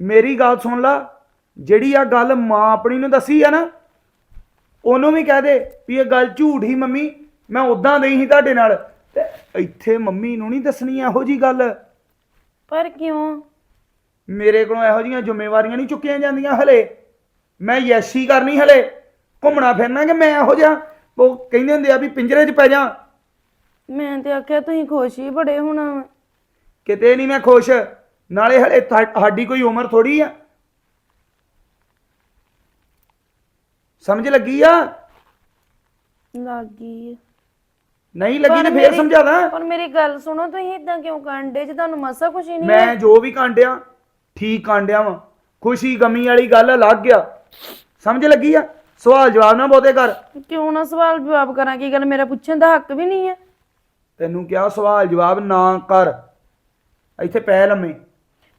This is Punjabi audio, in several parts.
ਮੇਰੀ ਗੱਲ ਸੁਣ ਲਾ ਜਿਹੜੀ ਆ ਗੱਲ ਮਾਂ ਆਪਣੀ ਨੂੰ ਦੱਸੀ ਆ ਨਾ ਉਹਨੂੰ ਵੀ ਕਹਿ ਦੇ ਵੀ ਇਹ ਗੱਲ ਝੂਠ ਹੀ ਮੰਮੀ ਮੈਂ ਉਦਾਂ ਨਹੀਂ ਸੀ ਤੁਹਾਡੇ ਨਾਲ। ਤੇ ਇੱਥੇ ਮੰਮੀ ਨੂੰ ਨਹੀਂ ਦੱਸਣੀ ਇਹੋ ਜੀ ਗੱਲ। ਪਰ ਕਿਉਂ? ਮੇਰੇ ਕੋਲੋਂ ਇਹੋ ਜੀਆਂ ਜ਼ਿੰਮੇਵਾਰੀਆਂ ਨਹੀਂ ਚੁੱਕੀਆਂ ਜਾਂਦੀਆਂ ਹਲੇ। ਮੈਂ ਯੈਸੀ ਕਰਨੀ ਹਲੇ। ਘੁੰਮਣਾ ਫਿਰਨਾ ਕਿ ਮੈਂ ਇਹੋ ਜਿਹਾ? ਉਹ ਕਹਿੰਦੇ ਹੁੰਦੇ ਆ ਵੀ ਪਿੰਜਰੇ 'ਚ ਪੈ ਜਾ। ਮੈਂ ਤੇ ਆਖਿਆ ਤੁਸੀਂ ਖੁਸ਼ ਹੀ ਬੜੇ ਹੋਣਾ ਵਾ। ਕਿਤੇ ਨਹੀਂ ਮੈਂ ਖੁਸ਼। ਨਾਲੇ ਹਲੇ ਸਾਡੀ ਕੋਈ ਉਮਰ ਥੋੜੀ ਆ। ਸਮਝ ਲੱਗੀ ਆ? ਲੱਗ। ਨਹੀਂ ਲੱਗੀ ਤੇ ਫੇਰ ਮੇਰੀ- ਸਮਝਾਦਾ। ਪਰ ਮੇਰੀ ਗੱਲ ਸੁਣੋ ਤੁਸੀਂ ਇਦਾਂ ਕਿਉਂ ਕਾਂਡੇ ਜੇ ਤੁਹਾਨੂੰ ਮਸਾ ਕੁਛ ਹੀ ਨਹੀਂ ਮੈਂ ਜੋ ਵੀ ਕਾਂਡਿਆ ਠੀਕ ਕਾਂਡਿਆ ਵਾਂ। ਖੁਸ਼ੀ ਗਮੀ ਵਾਲੀ ਗੱਲ ਲੱਗ ਗਿਆ ਸਮਝ ਲੱਗੀ ਆ? ਸਵਾਲ ਜਵਾਬ ਨਾ ਬਹੁਤੇ ਕਰ। ਕਿਉਂ ਨਾ ਸਵਾਲ ਜਵਾਬ ਕਰਾਂ? ਕੀ ਗੱਲ? ਮੇਰਾ ਪੁੱਛਣ ਦਾ ਹੱਕ ਵੀ ਨਹੀਂ ਹੈ ਤੈਨੂੰ ਕਿਹਾ ਸਵਾਲ ਜਵਾਬ ਨਾ ਕਰ। ਇੱਥੇ ਪੈ ਲੰਮੇ।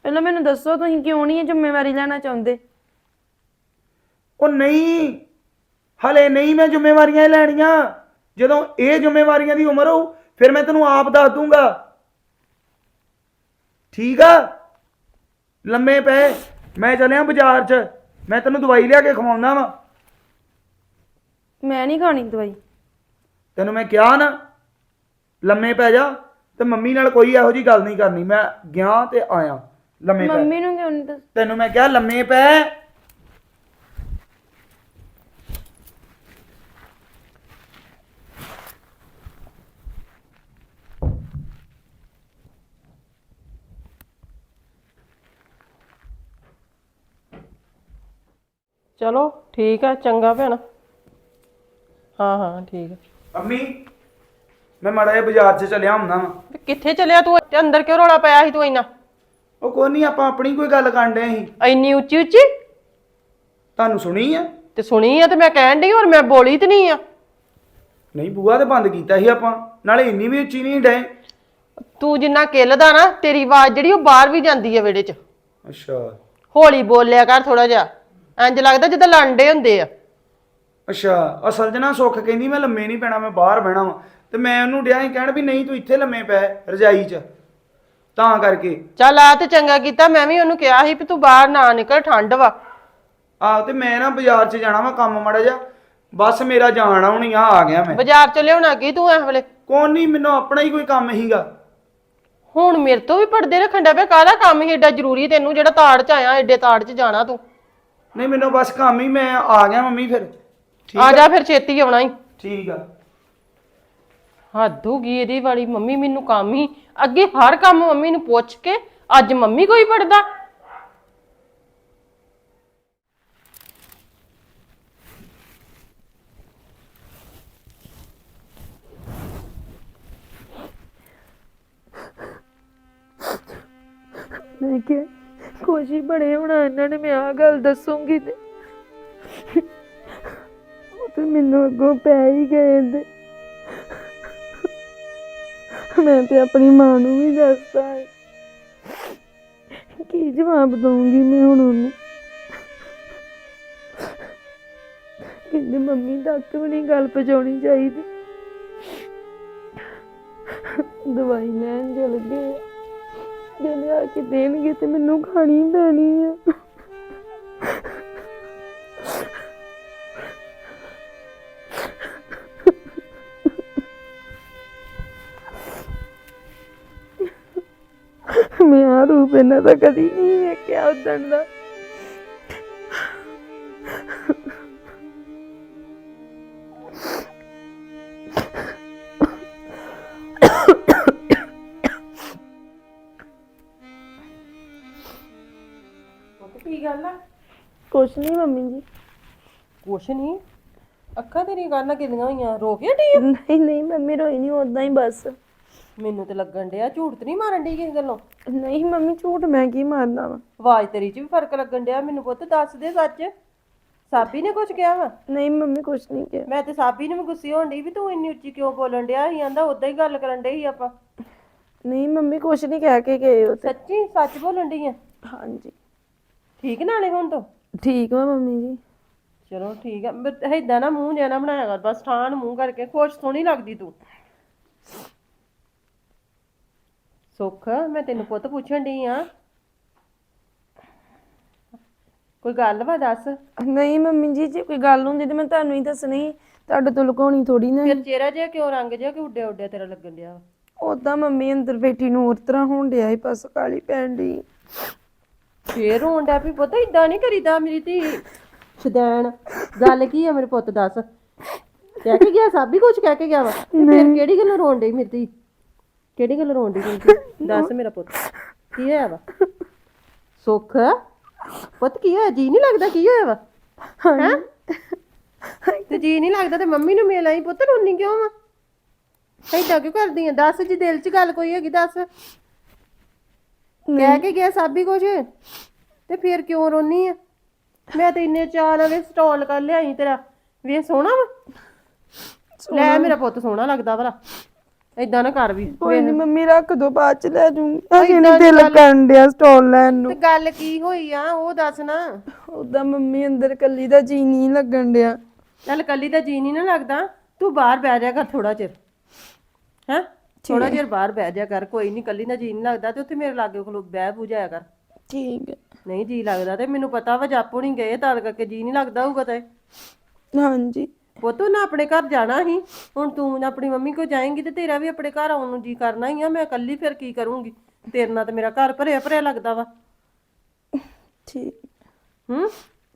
ਪਹਿਲਾਂ ਮੈਨੂੰ ਦੱਸੋ ਤੁਸੀਂ ਕਿਉਂ ਨਹੀਂ ਇਹ ਜ਼ਿੰਮੇਵਾਰੀ ਲੈਣਾ ਚਾਹੁੰਦੇ? ਉਹ ਨਹੀਂ। ਹਲੇ ਨਹੀਂ ਮੈਂ ਜ਼ਿੰਮੇਵਾਰੀਆਂ ਲੈਣੀਆਂ। ਜਦੋਂ ਇਹ ਜ਼ਿੰਮੇਵਾਰੀਆਂ ਦੀ ਉਮਰ ਹੋਊ ਫਿਰ ਮੈਂ ਤੈਨੂੰ ਆਪ ਦੱਸ ਦੂੰਗਾ। ਠੀਕ ਆ? ਲੰਮੇ ਪਏ। ਮੈਂ ਚੱਲਿਆ ਬਾਜ਼ਾਰ 'ਚ। ਮੈਂ ਤੈਨੂੰ ਦਵਾਈ ਲਿਆ ਕੇ ਖਵਾਉਣਾ ਵਾ। ਮੈਂ ਨਹੀਂ ਖਾਣੀ ਦਵਾਈ। ਤੈਨੂੰ ਮੈਂ ਕਿਹਾ ਨਾ ਲੰਮੇ ਪੈ ਜਾ ਤੇ ਮੰਮੀ ਨਾਲ ਕੋਈ ਇਹੋ ਜੀ ਗੱਲ ਨਹੀਂ ਕਰਨੀ। ਮੈਂ ਗਿਆ ਤੇ ਆਇਆ। ਲੰਮੇ ਪੈ। ਮੰਮੀ ਨੂੰ ਕਿਉਂ ਨਹੀਂ ਦੱਸ ਤੈਨੂੰ ਮੈਂ ਕਿਹਾ ਲੰਮੇ ਪੈ। ਚਲੋ ਠੀਕ ਆ ਚੰਗਾ ਭੈਣ। ਹਾਂ ਹਾਂ ਠੀਕ ਆ। ਮੰਮੀ ਮੈਂ ਮਾੜਾ ਜਿਹਾ ਬਾਜ਼ਾਰ 'ਚ ਚੱਲਿਆ ਹੁੰਦਾ ਵਾਂ। ਕਿੱਥੇ ਚੱਲਿਆ ਤੂੰ? ਤੇ ਅੰਦਰ ਕਿਉਂ ਰੌਲਾ ਪਾਇਆ ਸੀ ਤੂੰ ਇੰਨਾ? ਉਹ ਕੋਈ ਨਹੀਂ ਆਪਾਂ ਆਪਣੀ ਕੋਈ ਗੱਲ ਕਰਨ ਡਏ ਸੀ। ਇੰਨੀ ਉੱਚੀ ਉੱਚੀ? ਤੁਹਾਨੂੰ ਸੁਣੀ ਆ? ਤੇ ਸੁਣੀ ਆ ਤੇ ਮੈਂ ਕਹਿਣ ਡਈ ਔਰ ਮੈਂ ਬੋਲੀ ਤੇ ਨਹੀਂ ਆ। ਨਹੀਂ ਬੂਆ ਤੇ ਬੰਦ ਕੀਤਾ ਸੀ ਆਪਾਂ। ਨਾਲੇ ਇੰਨੀ ਵੀ ਉੱਚੀ ਨਹੀਂ ਡਏ। ਤੂੰ ਜਿੰਨਾ ਕਿੱਲਦਾ ਨਾ ਤੇਰੀ ਆਵਾਜ਼ ਜਿਹੜੀ ਉਹ ਬਾਹਰ ਵੀ ਜਾਂਦੀ ਆ ਵਿਹੜੇ 'ਚ। ਅੱਛਾ। ਹੌਲੀ ਬੋਲਿਆ ਕਰ ਥੋੜਾ ਜਿਹਾ। ਇੰਜ ਲੱਗਦਾ ਜਿੱਦਾਂ ਲੰਡੇ ਹੁੰਦੇ ਆ। ਅੱਛਾ ਅਸਲ 'ਚ ਨਾ ਸੁੱਖ ਕਹਿੰਦੀ ਮੈਂ ਲੰਮੇ ਨਹੀਂ ਪੈਣਾ ਮੈਂ ਬਾਹਰ ਬਹਿਣਾ ਵਾ। ਤੇ ਮੈਂ ਉਹਨੂੰ ਡਿਆ ਸੀ ਕਹਿਣ ਵੀ ਨਹੀਂ ਤੂੰ ਇੱਥੇ ਲੰਮੇ ਪੈ ਰਜਾਈ 'ਚ। ਤਾਂ ਕਰਕੇ। ਚੱਲ ਆ ਤੇ ਚੰਗਾ ਕੀਤਾ ਮੈਂ ਵੀ ਉਹਨੂੰ ਕਿਹਾ ਸੀ ਵੀ ਤੂੰ ਬਾਹਰ ਨਾ ਨਿਕਲ ਠੰਡ ਵਾ। ਆਹ ਤੇ ਮੈਂ ਨਾ ਬਾਜ਼ਾਰ 'ਚ ਜਾਣਾ ਵਾ ਕੰਮ ਮਾੜਾ ਜਿਹਾ। ਬਸ ਮੇਰਾ ਜਾਣ ਆਉਣੀ ਆ ਆ ਗਿਆ ਮੈਂ। ਬਾਜ਼ਾਰ ਚ ਲਿਆਉਣਾ ਕੀ ਤੂੰ ਇਸ ਵੇਲੇ? ਕੋਈ ਨਹੀਂ ਮੈਨੂੰ ਆਪਣਾ ਹੀ ਕੋਈ ਕੰਮ ਹੀਗਾ ਹੁਣ ਮੇਰੇ ਤੋਂ ਵੀ ਪਰਦੇ ਰੱਖਣ ਦਾ ਪਿਆ ਕਾਹਦਾ ਕੰਮ ਹੀ ਏਡਾ ਜ਼ਰੂਰੀ ਤੈਨੂੰ ਜਿਹੜਾ ਤਾੜ ਚ ਆਇਆ ਏਡੇ ਤਾੜ ਚ ਜਾਣਾ ਤੂੰ। ਨਹੀਂ ਮੈਨੂੰ ਬਸ ਕੰਮ ਹੀ ਮੈਂ ਆ ਗਿਆ ਮੰਮੀ ਫਿਰ। ਠੀਕ ਆ ਜਾ ਫਿਰ ਛੇਤੀ ਆਉਣਾ ਹੀ ਠੀਕ ਆ। ਹੱਦ ਹੋ ਗਈ ਇਹਦੀ ਵਾਲੀ, ਮੰਮੀ ਮੈਨੂੰ ਕੰਮ ਹੀ। ਅੱਗੇ ਹਰ ਕੰਮ ਮੰਮੀ ਨੂੰ ਪੁੱਛ ਕੇ ਅੱਜ ਮੰਮੀ ਕੋਈ ਪੜਦਾ ਮੈਂ ਕਿਹਾ ਖੁਸ਼ ਹੀ ਬੜੇ ਹੋਣਾ, ਇਹਨਾਂ ਨੇ ਮੈਂ ਆ ਗੱਲ ਦੱਸੂਗੀ ਤੇ। ਉਹ ਤੇ ਮੈਨੂੰ ਅੱਗੋਂ ਪੈ ਹੀ ਗਏ ਤੇ ਮੈਂ ਤੇ ਆਪਣੀ ਮਾਂ ਨੂੰ ਵੀ ਦੱਸਤਾ ਹੈ ਕੀ ਜਵਾਬ ਦਊਂਗੀ ਮੈਂ ਹੁਣ ਉਹਨੂੰ। ਕਹਿੰਦੇ, ਮੰਮੀ, ਤੱਕ ਵੀ ਨਹੀਂ ਗੱਲ ਪਹੁੰਚਾਉਣੀ ਚਾਹੀਦੀ। ਦਵਾਈ ਲੈਣ ਚਲ ਗਏ। ਜੇ ਲਿਆ ਕੇ ਦੇਣਗੇ ਤੇ ਮੈਨੂੰ ਖਾਣੀ ਪੈਣੀ ਆ। ਇਹਨਾਂ ਦਾ ਕਦੀ ਨਹੀਂ ਵੇਖਿਆ ਉਦੋਂ ਦਾ। ਕੀ ਗੱਲ ਆ? ਕੁਛ ਨਹੀਂ ਮੰਮੀ ਜੀ। ਕੁਛ ਨਹੀਂ? ਅੱਖਾਂ ਤੇਰੀਆਂ ਕੰਨਾਂ ਕਿਦੀਆਂ ਹੋਈਆਂ ਰੋ ਕੇ ਢੀ ਨਹੀਂ ਨਹੀਂ ਮੰਮੀ ਰੋਈ ਨਹੀਂ ਉਦਾਂ ਹੀ ਬਸ। ਮੈਨੂੰ ਤੇ ਲੱਗਣ ਡਿਆ ਝੂਠ ਤੇ ਨਹੀਂ ਮਾਰਨ ਡਈ ਕਿਸੇ ਗੱਲੋਂ? ਨਹੀਂ ਮੰਮੀ ਝੂਠ ਮੈਂ ਕੀ ਮਾਰਨਾ ਵਾ? ਆਵਾਜ਼ ਤੇਰੀ 'ਚ ਵੀ ਫ਼ਰਕ ਲੱਗਣ ਡਿਆ ਮੈਨੂੰ ਪੁੱਤ ਦੱਸ ਦੇ ਸੱਚ। ਸਾਬੀ ਨੇ ਕੁਝ ਕਿਹਾ ਵਾ? ਨਹੀਂ ਮੰਮੀ ਕੁਛ ਨਹੀਂ ਕਿਹਾ। ਮੈਂ ਤੇ ਸਾਬੀ ਨੂੰ ਵੀ ਗੁੱਸੇ ਹੋਣ ਡਈ ਵੀ ਤੂੰ ਇੰਨੀ ਉੱਚੀ ਕਿਉਂ ਬੋਲਣ ਡਿਆ ਸੀ? ਆਂਦਾ ਉਦਾਂ ਹੀ ਗੱਲ ਕਰਨ ਡਈ ਸੀ ਆਪਾਂ। ਨਹੀਂ ਮੰਮੀ ਕੁਛ ਨਹੀਂ ਕਹਿ ਕੇ ਗਏ ਉਹ ਤੇ। ਸੱਚੀ? ਸੱਚ ਬੋਲਣ ਡਈ ਆ? ਹਾਂਜੀ। ਠੀਕ ਨਾਲੇ ਹੁਣ ਤੋਂ? ਠੀਕ ਵਾ ਮੰਮੀ ਜੀ। ਚਲੋ ਠੀਕ ਆ ਏਦਾਂ ਨਾ ਮੂੰਹ ਜਿਹਾ ਨਾ ਬਣਾਇਆ ਕਰ ਬਸ ਠਾਣ ਮੂੰਹ ਕਰਕੇ ਖੁਸ਼ ਸੋਹਣੀ ਲੱਗਦੀ ਤੂੰ। ਸੁੱਖ ਮੈਂ ਤੈਨੂੰ ਪੁੱਤ ਪੁੱਛਣ ਡਈ ਆ। ਕੋਈ ਗੱਲ ਵਾ ਦੱਸ? ਨਹੀਂ ਮੰਮੀ ਜੀ ਜੇ ਕੋਈ ਗੱਲ ਹੁੰਦੀ ਤੇ ਮੈਂ ਤੁਹਾਨੂੰ ਹੀ ਦੱਸਣੀ ਤੁਹਾਡੇ ਤੋਂ ਲੁਕਾਉਣੀ ਥੋੜੀ ਨਾ ਫਿਰ ਚਿਹਰਾ ਜਿਹਾ ਕਿਉਂ ਰੰਗ ਜਿਹਾ ਕਿ ਉੱਡਿਆ ਉੱਡਿਆ ਤੇਰਾ ਲੱਗਣ ਡਿਆ ਵਾ? ਉਦਾਂ ਮੰਮੀ ਅੰਦਰ ਬੈਠੀ ਨੂੰ ਹੋਰ ਤਰ੍ਹਾਂ ਹੋਣ ਡਿਆ ਸੀ ਬਸ ਕਾਲੀ ਪੈਣ ਦੀ ਫੇਰ ਹੋਣ ਡਿਆ ਵੀ ਪੁੱਤ ਇਦਾਂ ਨਹੀਂ ਕਰੀਦਾ ਮੇਰੀ ਧੀ। ਸ਼ਦੈਣ ਗੱਲ ਕੀ ਆ ਮੇਰੇ ਪੁੱਤ ਦੱਸ? ਕਹਿ ਕੇ ਗਿਆ ਸਾਬੀ ਕੁਝ ਕਹਿ ਕੇ ਗਿਆ ਵਾ। ਤੇ ਫਿਰ ਕਿਹੜੀ ਗੱਲ ਰੋਣ ਡਈ ਮੇਰੀ ਧੀ? ਕਿਹੜੀ ਗੱਲ ਰੋਣ ਧੀ ਦੱਸ ਮੇਰਾ ਪੁੱਤ ਕੀ ਹੋਇਆ ਵਾ? ਸੁੱਖ? ਪੁੱਤ ਕੀ ਹੋਇਆ? ਜੀ ਨਹੀਂ ਲੱਗਦਾ ਕੀ ਹੋਇਆ ਵਾ? ਹੈਂ? ਤੇ ਜੀ ਨਹੀਂ ਲੱਗਦਾ ਤੇ ਮੰਮੀ ਨੂੰ ਮਿਲ ਆਈ? ਪੁੱਤ ਰੋਣੀ ਕਿਉਂ ਵਾ? ਏਦਾਂ ਕਿਉਂ ਕਰਦੀ ਆ? ਦੱਸ ਜੀ ਦਿਲ 'ਚ ਗੱਲ ਕੋਈ ਹੈਗੀ ਦੱਸ। ਕਹਿ ਕੇ ਗਿਆ ਸਾਬੀ ਕੁਝ ਤੇ ਫਿਰ ਕਿਉਂ ਰੋਨੀ ਆ? ਮੈਂ ਤੇ ਇੰਨੇ ਚਾਅ ਨਾਲ ਸਟਾਲ ਕਰ ਲਿਆਈ ਤੇਰਾ। ਵੇ ਸੋਹਣਾ ਵਾ? ਲੈ ਮੇਰਾ ਪੁੱਤ ਸੋਹਣਾ ਲੱਗਦਾ ਭਲਾ। ਏਦਾਂ ਨਾ ਕਰ ਵੀ ਕੋਈ ਨਹੀਂ ਮੰਮੀ ਰੱਖ ਦੋ ਬਾਅਦ ਚ ਲੈ ਜੂੰਗੀ। ਅਜੇ ਨਹੀਂ ਦਿਲ ਕਰਨ ਡਿਆ ਸਟਾਲ ਲੈਣ ਨੂੰ। ਤੇ ਗੱਲ ਕੀ ਹੋਈ ਆ ਉਹ ਦੱਸ ਨਾ। ਉਦਾਂ ਮੰਮੀ ਅੰਦਰ ਕੱਲੀ ਦਾ ਜੀ ਨਹੀਂ ਲੱਗਣ ਡਿਆ। ਚੱਲ ਕੱਲੀ ਦਾ ਜੀ ਨਹੀਂ ਨਾ ਲੱਗਦਾ ਤੂੰ ਬਾਹਰ ਬਹਿ ਜਾ ਕਰ ਥੋੜਾ ਚਿਰ। ਹੈਂ? ਥੋੜਾ ਚਿਰ ਬਾਹਰ ਬਹਿ ਜਾ ਕਰ ਕੋਈ ਨਹੀਂ ਕੱਲੀ ਦਾ ਜੀ ਨਹੀਂ ਲੱਗਦਾ ਤੇ ਉੱਥੇ ਮੇਰੇ ਲਾਗੇ ਖਲੋ ਬਹਿ ਬੁਝਾਇਆ ਕਰ। ਠੀਕ ਹੈ। ਨਹੀਂ ਜੀ ਲੱਗਦਾ ਤੇ ਮੈਨੂੰ ਪਤਾ ਵਾ ਜਾਪੋ ਨਹੀਂ ਗਏ ਤਾਂ ਕਰਕੇ ਜੀ ਨਹੀਂ ਲੱਗਦਾ ਹੋਊਗਾ ਤੇ। ਹਾਂਜੀ। ਪੁੱਤ ਨਾ ਆਪਣੇ ਘਰ ਜਾਣਾ ਸੀ। ਹੁਣ ਤੂੰ ਨਾ ਆਪਣੀ ਮੰਮੀ ਕੋ ਜਾਏਂਗੀ ਤੇ ਤੇਰਾ ਵੀ ਆਪਣੇ ਘਰ ਆਉਣ ਨੂੰ ਜੀ ਕਰਨਾ ਹੀ ਆ। ਮੈਂ ਇਕੱਲੀ ਫਿਰ ਕੀ ਕਰੂੰਗੀ? ਤੇਰੇ ਨਾਲ ਤੇ ਮੇਰਾ ਘਰ ਭਰਿਆ ਭਰਿਆ ਲੱਗਦਾ ਵਾ। ਠੀਕ। ਹੂੰ?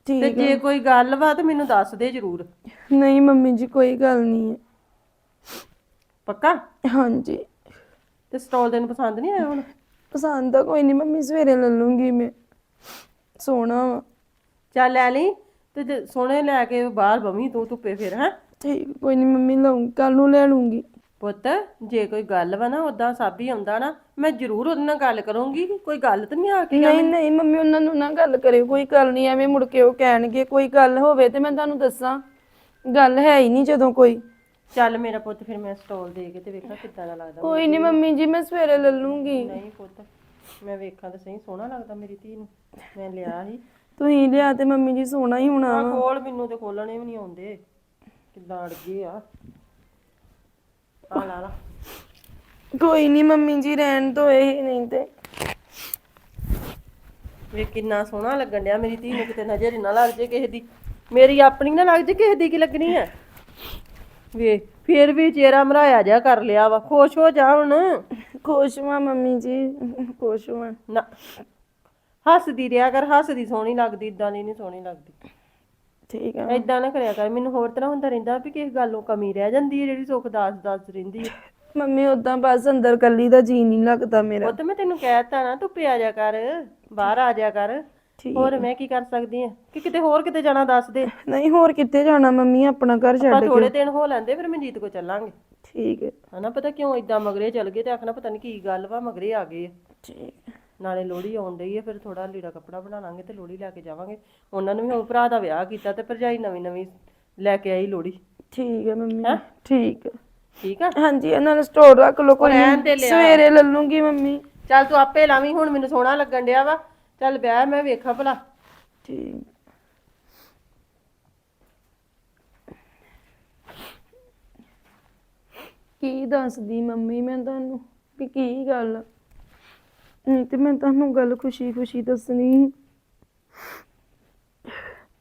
ਠੀਕ ਤੇ ਜੇ ਕੋਈ ਗੱਲ ਵਾ ਤੇ ਮੈਨੂੰ ਦੱਸ ਦੇ ਜ਼ਰੂਰ। ਨਹੀਂ ਮੰਮੀ ਜੀ ਕੋਈ ਗੱਲ ਨਹੀਂ ਹੈ ਪੱਕਾ? ਹਾਂਜੀ। ਤੇ ਸਟਾਲ ਤੈਨੂੰ ਪਸੰਦ ਨਹੀਂ ਆਇਆ ਹੁਣ? ਪਸੰਦ ਤਾਂ ਕੋਈ ਨਹੀਂ ਮੰਮੀ ਸਵੇਰੇ ਲੈ ਲੂੰਗੀ ਮੈਂ। ਸੋਹਣਾ ਵਾ। ਚੱਲ ਲੈ ਲਈ। ਤੇ ਸੋਹਣੇ ਲੈ ਕੇ ਬਾਹਰ ਬਵੀਂ ਤੂੰ ਧੁੱਪੇ ਫਿਰ ਹੈ? ਠੀਕ ਕੋਈ ਨਹੀਂ ਮੰਮੀ ਲਊਂ ਕੱਲ ਨੂੰ ਲੈ ਲੂੰਗੀ ਪੁੱਤ ਜੇ ਕੋਈ ਗੱਲ ਵਾ ਨਾ ਉਦਾਂ ਸਾਬੀ ਆਉਂਦਾ ਨਾ ਮੈਂ ਜ਼ਰੂਰ ਉਹਦੇ ਨਾਲ ਗੱਲ ਕਰੂੰਗੀ ਕੋਈ ਗੱਲ ਤਾਂ ਨਹੀਂ ਆ ਕੇ ਨਹੀਂ ਨਹੀਂ ਮੰਮੀ ਉਹਨਾਂ ਨੂੰ ਨਾ ਗੱਲ ਕਰਿਓ ਕੋਈ ਗੱਲ ਨਹੀਂ ਐਵੇਂ ਮੁੜ ਕੇ ਉਹ ਕਹਿਣਗੇ ਕੋਈ ਗੱਲ ਹੋਵੇ ਤੇ ਮੈਂ ਤੁਹਾਨੂੰ ਦੱਸਾਂ। ਗੱਲ ਹੈ ਹੀ ਨਹੀਂ ਜਦੋਂ ਕੋਈ। ਚੱਲ ਮੇਰਾ ਪੁੱਤ ਫਿਰ ਮੈਂ ਸਟਾਲ ਦੇ ਕੇ ਤੇ ਵੇਖਾਂ ਕਿੱਦਾਂ ਦਾ ਲੱਗਦਾ ਕੋਈ ਨਹੀਂ ਮੰਮੀ ਜੀ ਮੈਂ ਸਵੇਰੇ ਲੈ ਲੂੰਗੀ ਨਹੀਂ ਪੁੱਤ ਮੈਂ ਵੇਖਾਂ ਤਾਂ ਸਹੀ ਸੋਹਣਾ ਲੱਗਦਾ ਮੇਰੀ ਧੀ ਨੂੰ। ਮੈਂ ਲਿਆ ਸੀ। ਤੁਸੀਂ ਲਿਆ ਤੇ ਮੰਮੀ ਜੀ ਸੋਹਣਾ ਹੀ ਹੋਣਾ ਆ ਖੋਲ ਮੈਨੂੰ ਤੇ ਖੋਲਣੇ ਵੀ ਨਹੀਂ ਆਉਂਦੇ। ਕਿੱਦਾਂ ਅੜ ਗਏ ਆ। ਆ ਲਾ ਲਾ। ਕੋਈ ਨਹੀਂ ਮੰਮੀ ਜੀ ਰਹਿਣ ਤੋਂ ਇਹ ਨਹੀਂ ਤੇ। ਵੇ ਕਿੰਨਾ ਸੋਹਣਾ ਲੱਗਣ ਡਿਆ। ਮੇਰੀ ਧੀ ਨੂੰ ਕਿਤੇ ਨਜ਼ਰ ਹੀ ਨਾ ਲੱਗ ਜੇ ਕਿਸੇ ਦੀ। ਮੇਰੀ ਆਪਣੀ ਨਾ ਲੱਗ ਜੇ ਕਿਸੇ ਦੀ ਕੀ ਲੱਗਣੀ ਆ। ਵੇ ਫੇਰ ਵੀ ਚਿਹਰਾ ਮਰਾਇਆ ਜਾ ਕਰ ਲਿਆ ਵਾ। ਖੁਸ਼ ਹੋ ਜਾ ਹੁਣ। ਖੁਸ਼ ਹਾਂ ਮੰਮੀ ਜੀ ਖੁਸ਼ ਹਾਂ ਨਾ। ਹੱਸਦੀ ਰਿਆ ਕਰ ਹੱਸਦੀ ਸੋਹਣੀ ਲੱਗਦੀ ਇਦਾਂ ਦੀ ਨਹੀਂ ਸੋਹਣੀ ਲੱਗਦੀ। ਠੀਕ ਆ। ਏਦਾਂ ਨਾ ਕਰਿਆ ਕਰ ਮੈਨੂੰ ਹੋਰ ਤਰ੍ਹਾਂ ਹੁੰਦਾ ਰਹਿੰਦਾ ਵੀ ਕਿਸ ਗੱਲੋਂ ਕਮੀ ਰਹਿ ਜਾਂਦੀ ਹੈ ਜਿਹੜੀ ਸੁੱਖ ਦਾਸ ਦਾਸ ਰਹਿੰਦੀ ਹੈ। ਮੰਮੀ ਉਦਾਂ ਬਸ ਅੰਦਰ ਕੱਲੀ ਦਾ ਜੀ ਨਹੀਂ ਲੱਗਦਾ ਮੇਰਾ। ਉਹ ਤਾਂ ਮੈਂ ਤੈਨੂੰ ਕਹਿਤਾ ਨਾ ਤੂੰ ਪਿਆ ਜਾ ਕਰ ਬਾਹਰ ਆ ਜਾ ਕਰ। ਠੀਕ ਹੋਰ ਮੈਂ ਕੀ ਕਰ ਸਕਦੀ ਆ ਕਿ ਕਿਤੇ ਹੋਰ ਕਿਤੇ ਜਾਣਾ ਦੱਸ ਦੇ। ਨਹੀਂ ਹੋਰ ਕਿੱਥੇ ਜਾਣਾ ਮੰਮੀ ਆਪਣਾ ਘਰ ਆ ਛੱਡ ਥੋੜੇ ਦਿਨ ਹੋ ਲੈਂਦੇ ਫਿਰ ਮਨਜੀਤ ਕੋ ਚੱਲਾਂਗੇ। ਠੀਕ ਹੈ ਹਨਾ ਪਤਾ ਕਿਉਂ ਇਦਾਂ ਮਗਰੇ ਚੱਲ ਗਏ ਤੇ ਆਖਣਾ ਪਤਾ ਨਹੀਂ ਕੀ ਗੱਲ ਵਾ ਮਗਰੇ ਆ ਗਏ ਆ। ਠੀਕ ਨਾਲੇ ਲੋਹੜੀ ਆਉਣ ਡਈ ਹੈ ਫਿਰ ਥੋੜਾ ਲੀੜਾ ਕੱਪੜਾ ਬਣਾ ਲਾਂਗੇ ਤੇ ਲੋਹੜੀ ਲੈ ਕੇ ਜਾਵਾਂਗੇ। ਉਹਨਾਂ ਨੂੰ ਵੀ ਹੁਣ ਭਰਾ ਦਾ ਵਿਆਹ ਕੀਤਾ ਤੇ ਭਰਜਾਈ ਨਵੀਂ ਨਵੀਂ ਲੈ ਕੇ ਆਈ ਲੋਹੜੀ। ਠੀਕ ਹੈ ਮੰਮੀ ਠੀਕ ਹੈ ਠੀਕ ਆ? ਹਾਂਜੀ ਇਹਨਾਂ ਨੇ ਸਟੋਰ ਰੱਖ ਲਓ ਕੋਈ। ਰਹਿਣ। ਲਿਆ। ਸਵੇਰੇ ਲੈ ਲੂੰਗੀ ਮੰਮੀ। ਚੱਲ ਤੂੰ ਆਪੇ ਲਾਵੀਂ ਹੁਣ ਮੈਨੂੰ ਸੋਹਣਾ ਲੱਗਣ ਡਿਆ ਵਾ। ਚੱਲ ਵਿਆਹ ਮੈਂ ਵੇਖਾਂ ਭਲਾ। ਠੀਕ। ਕੀ ਦੱਸਦੀ ਮੰਮੀ ਮੈਂ ਤੁਹਾਨੂੰ ਵੀ ਕੀ ਗੱਲ ਆ? ਨਹੀਂ ਤੇ ਮੈਂ ਤੁਹਾਨੂੰ ਗੱਲ ਖੁਸ਼ੀ ਖੁਸ਼ੀ ਦੱਸਣੀ।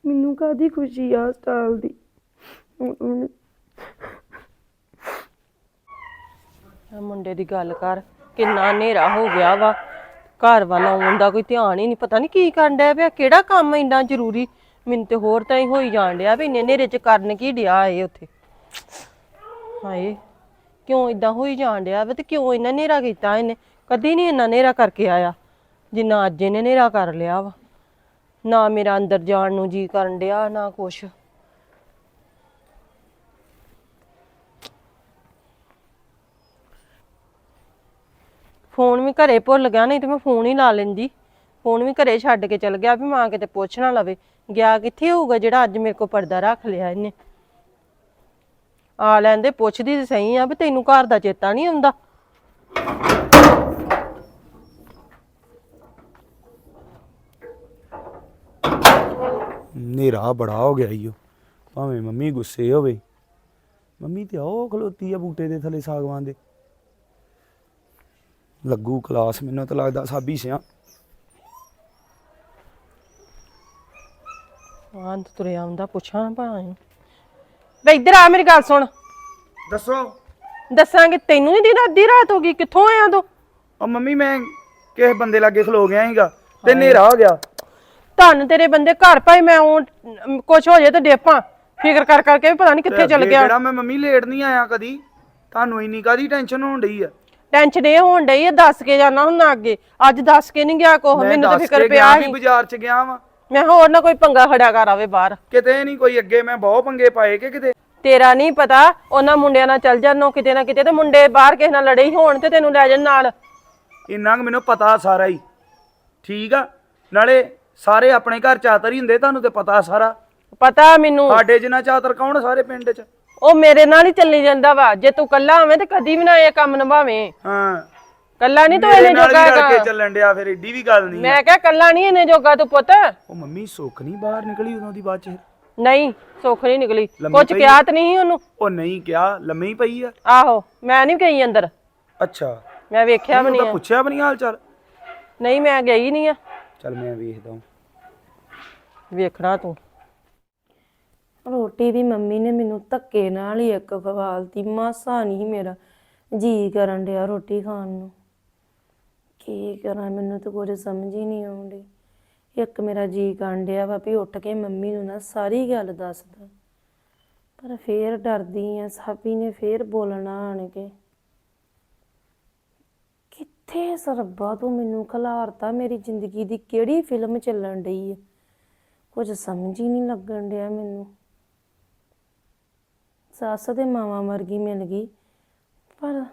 ਮੈਨੂੰ ਕਾਦੀ ਖੁਸ਼ੀ ਆ ਸਟਾਲ ਦੀ? ਹੁਣ ਮੁੰਡੇ ਦੀ ਗੱਲ ਕਰ, ਕਿੰਨਾ ਹਨੇਰਾ ਹੋ ਗਿਆ ਵਾ। ਘਰ ਵੱਲ ਆਉਣ ਦਾ ਕੋਈ ਧਿਆਨ ਹੀ ਨਹੀਂ, ਪਤਾ ਨਹੀਂ ਕੀ ਕਰਨ ਡਿਆ ਪਿਆ, ਕਿਹੜਾ ਕੰਮ ਇੰਨਾ ਜ਼ਰੂਰੀ? ਮੈਨੂੰ ਤੇ ਹੋਰ ਤਾਂ ਹੀ ਹੋਈ ਜਾਣ ਡਿਆ ਵੀ ਇੰਨੇ ਹਨੇਰੇ ਚ ਕਰਨ ਕੀ ਡਿਆ ਏ ਉੱਥੇ। ਹਾਏ, ਕਿਉਂ ਇਦਾਂ ਹੋਈ ਜਾਣ ਡਿਆ ਵਾ ਤੇ ਕਿਉਂ ਇੰਨਾ ਹਨੇਰਾ ਕੀਤਾ ਇਹਨੇ? ਕਦੀ ਨਹੀਂ ਇੰਨਾ ਹਨੇਰਾ ਕਰਕੇ ਆਇਆ, ਜਿੰਨਾ ਅੱਜ ਇਹਨੇ ਹਨੇਰਾ ਕਰ ਲਿਆ ਵਾ। ਨਾ ਮੇਰਾ ਅੰਦਰ ਜਾਣ ਨੂੰ ਜੀ ਕਰਨ ਡਿਆ, ਨਾ ਕੁਛ। ਫੋਨ ਵੀ ਘਰੇ ਭੁੱਲ ਗਿਆ, ਨਹੀਂ ਤੇ ਮੈਂ ਫੋਨ ਹੀ ਲਾ ਲੈਂਦੀ। ਫੋਨ ਵੀ ਘਰੇ ਛੱਡ ਕੇ ਚਲ ਗਿਆ ਵੀ ਮਾਂ ਕਿਤੇ ਪੁੱਛ ਨਾ ਲਵੇ। ਗਿਆ ਕਿੱਥੇ ਹੋਊਗਾ ਜਿਹੜਾ ਅੱਜ ਮੇਰੇ ਕੋਲ ਪਰਦਾ ਰੱਖ ਲਿਆ ਇਹਨੇ? ਆ ਲੈਂਦੇ, ਪੁੱਛਦੀ ਤੇ ਸਹੀ ਆ ਵੀ ਤੈਨੂੰ ਘਰ ਦਾ ਚੇਤਾ ਨਹੀਂ ਆਉਂਦਾ। ਹਨੇਰਾ ਬੜਾ ਹੋ ਗਿਆ ਈਓ ਭਾਵੇਂ ਮੰਮੀ ਗੁੱਸੇ ਹੋਵੇ। ਮੰਮੀ ਤੇ ਉਹ ਖਲੋਤੀ ਆ ਬੂਟੇ ਦੇ ਥੱਲੇ ਸਾਗਵਾਨ ਦੇ। ਲੱਗੂ ਕਲਾਸ ਮੈਨੂੰ ਤਾਂ ਲੱਗਦਾ ਸਾਬੀ ਸਿਆ। ਹਾਂ ਤੁਰਿਆ ਆਉਂਦਾ ਪੁੱਛਾਂ ਭਾਵੇਂ। ਵੇ ਇੱਧਰ ਆ ਮੇਰੀ ਗੱਲ ਸੁਣ। ਦੱਸੋ। ਦੱਸਾਂਗੇ ਤੈਨੂੰ ਨਹੀਂ ਦੀਦਾ ਅੱਧੀ ਰਾਤ ਹੋ ਗਈ ਕਿੱਥੋਂ ਆਇਆ ਤੂੰ? ਉਹ ਮੰਮੀ ਮੈਂ ਕਿਸੇ ਬੰਦੇ ਲਾਗੇ ਖਲੋ ਗਿਆ ਸੀਗਾ ਤੇ ਹਨੇਰਾ ਹੋ ਗਿਆ। ਧੰਨ ਤੇਰੇ ਬੰਦੇ ਘਰ ਭਾਈ ਮੈਂ ਉਹ ਕੁਛ ਹੋ ਜੇ ਤੇ ਡੇਪਾਂ। ਫਿਕਰ ਕਰ ਕਰਕੇ ਵੀ ਪਤਾ ਨਹੀਂ ਕਿੱਥੇ ਚਲ ਗਿਆ। ਜਿਹੜਾ ਮੈਂ ਮੰਮੀ ਲੇਟ ਨਹੀਂ ਆਇਆ ਕਦੀ ਤੁਹਾਨੂੰ ਇੰਨੀ ਕਾਦੀ ਟੈਨਸ਼ਨ ਹੋਣ ਡਈ ਆ? ਟੈਨਸ਼ਨ ਇਹ ਹੋਣ ਡਈ ਆ ਦੱਸ ਕੇ ਜਾਣਾ ਹੁਣ ਅੱਗੇ। ਅੱਜ ਦੱਸ ਕੇ ਨਹੀਂ ਗਿਆ ਕੋਹ ਮੈਨੂੰ ਤਾਂ ਫਿਕਰ ਪਿਆ ਸੀ। ਬਾਜ਼ਾਰ ਚ ਗਿਆ ਵਾਂ। ਮੈਂ ਹੋਰ ਨਾ ਕੋਈ ਪੰਗਾ ਖੜਿਆ ਕਰ ਆਵੇ ਬਾਹਰ। ਕਿਤੇ ਨਹੀਂ ਕੋਈ ਅੱਗੇ ਮੈਂ ਬਹੁਤ ਪੰਗੇ ਪਾਏ ਕਿ ਕਿਤੇ? ਤੇਰਾ ਨਹੀਂ ਪਤਾ ਉਹਨਾਂ ਮੁੰਡਿਆਂ ਨਾਲ ਚੱਲ ਜਾਣੋ ਕਿਤੇ ਨਾ ਕਿਤੇ ਤੇ ਮੁੰਡੇ ਬਾਹਰ ਕਿਸੇ ਨਾਲ ਲੜੇ ਹੀ ਹੋਣ ਤੇ ਤੈਨੂੰ ਲੈ ਜਾਣ ਨਾਲ। ਇੰਨਾ ਮੈਨੂੰ ਪਤਾ ਸਾਰਾ ਹੀ। ਠੀਕ ਆ? ਨਾਲੇ ਸਾਰੇ ਆਪਣੇ ਘਰ ਚਾਤਰ ਹੀ ਹੁੰਦੇ ਤੁਹਾਨੂੰ ਤੇ ਪਤਾ ਸਾਰਾ। ਪਤਾ ਮੈਨੂੰ। ਸਾਡੇ ਜਿੰਨਾ ਚਾਤਰ ਕੌਣ ਸਾਰੇ ਪਿੰਡ 'ਚ? ਉਹ ਮੇਰੇ ਨਾਲ ਹੀ ਚੱਲੀ ਜਾਂਦਾ ਵਾ। ਜੇ ਤੂੰ ਕੱਲਾ ਆਵੇਂ ਤੇ ਕਦੀ ਵੀ ਨਾ ਇਹ ਕੰਮ ਨਿਭਾਵੇਂ। ਹਾਂ। ਕੱਲਾ ਨਹੀਂ ਤੂੰ ਇਹਨੇ ਜੋਗਾ ਹੀ ਰਲ ਕੇ ਹੈਗਾ। ਚੱਲਣ ਡਿਆ ਫਿਰ ਏਡੀ ਵੀ ਗੱਲ ਨਹੀਂ ਮੈਂ ਕਿਹਾ ਕੱਲਾ ਨਹੀਂ ਇਹਨੇ ਜੋਗਾ ਤੂੰ ਪੁੱਤ। ਉਹ ਮੰਮੀ ਸੁੱਖ ਨਹੀਂ ਬਾਹਰ ਨਿਕਲੀ ਉਦੋਂ ਦੀ ਬਾਅਦ 'ਚ? ਨਹੀਂ ਸੁੱਖ ਨਹੀਂ ਨਿਕਲੀ। ਕੁਝ? ਕਿਹਾ ਤੇ ਨਹੀਂ ਉਹਨੂੰ? ਉਹ ਨਹੀਂ ਕਿਹਾ ਲੰਮੀ ਪਈ ਆ। ਆਹੋ ਮੈਂ ਨਹੀਂ ਗਈ ਅੰਦਰ। ਅੱਛਾ। ਮੈਂ ਵੇਖਿਆ ਵੀ ਨਹੀਂ। ਪੁੱਛਿਆ ਵੀ ਨਹੀਂ ਹਾਲ ਚਾਲ? ਨਹੀਂ ਮੈਂ ਗਈ ਨਹੀਂ ਆ। ਚੱਲ ਮੈਂ ਵੇਖਦਾ ਹਾਂ। ਵੇਖਣਾ ਤੂੰ। ਰੋਟੀ ਵੀ ਮੰਮੀ ਨੇ ਮੈਨੂੰ ਧੱਕੇ ਨਾਲ ਹੀ ਇੱਕ ਖਵਾਲਤੀ ਮਾਸਾ ਨਹੀਂ ਮੇਰਾ ਜੀ ਕਰਨ ਡਿਆ ਰੋਟੀ ਖਾਣ ਨੂੰ। ਕੀ ਕਰਾਂ ਮੈਨੂੰ ਤਾਂ ਕੁਝ ਸਮਝ ਹੀ ਨਹੀਂ ਆਉਂਦੀ। ਇੱਕ ਮੇਰਾ ਜੀ ਕਰਨ ਡਿਆ ਵਾ ਵੀ ਉੱਠ ਕੇ ਮੰਮੀ ਨੂੰ ਨਾ ਸਾਰੀ ਗੱਲ ਦੱਸਦਾ। ਪਰ ਫੇਰ ਡਰਦੀ ਆ ਸਾਬੀ ਨੇ ਫੇਰ ਬੋਲਣਾ ਆਣ ਕੇ। ਕਿੱਥੇ ਸਰਬਾ? ਤੂੰ ਮੈਨੂੰ ਖਿਲਾਰਤਾ ਮੇਰੀ ਜ਼ਿੰਦਗੀ ਦੀ ਕਿਹੜੀ ਫਿਲਮ ਚੱਲਣ ਡਈ ਹੈ ਕੁਝ ਸਮਝ ਹੀ ਨਹੀਂ ਲੱਗਣ ਡਿਆ ਮੈਨੂੰ। ਸੱਸ ਤੇ ਮਾਵਾਂ ਵਰਗੀ ਮਿਲ ਗਈ, ਪਰ